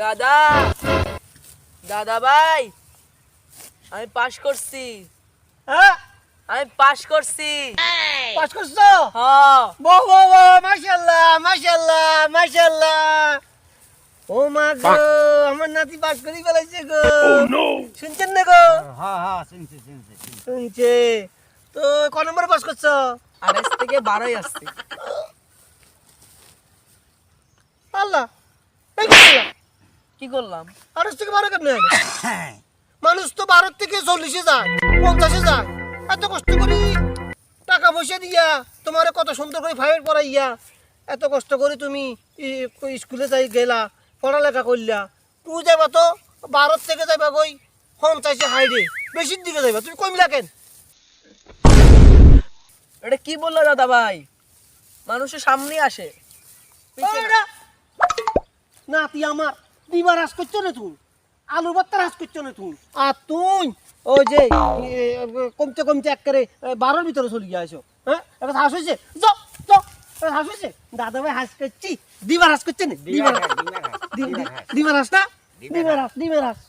দাদা দাদা ভাই আমি পাশ করছি। হ্যাঁ? আমি পাশ করছি। পাশ করছ? হ্যাঁ। বো বো বো মাশাআল্লাহ মাশাআল্লাহ মাশাআল্লাহ। ও মা গো আমার নাতি পাস করি ফেলাইছে গো। শুনছেন না গো? হ্যাঁ হ্যাঁ শুনছি শুনছি তো ক নম্বর পাস করছ? আড়াইশ থেকে বারোই আসছি। আল্লাহ? কি করলাম? আঠাশ থেকে বারো কেমনে মানুষ তো বারো থেকে চল্লিশে যায় পঞ্চাশে যায়। এত কষ্ট করি টাকা পয়সা দিয়া তোমার কত সুন্দর করে ফাইভ পড়াইয়া এত কষ্ট করে তুমি স্কুলে যাই গেলা পড়ালেখা করলা তুই যাবা তো বারো থেকে যাবা কই পঞ্চাশে হাইডে বেশির দিকে যাইবা। তুমি কমিলা কেন? এটা কি বলল দাদা ভাই? মানুষের সামনে আসে। না তুই আমার। দিবার হাস করছ না তুই? আলু বাত্তার হাস করছ না তুই? আর তুই ওই যে কমতে কমতে একবারে বারোর ভিতরে চলে গিয়ে আসো হ্যাঁ? এবার হাস হয়েছে? হাস হয়েছে? দাদা ভাই হাস করছি। দিবার হাস করছে না। দিবার হাস না? দিবার হাস। দিবার হাস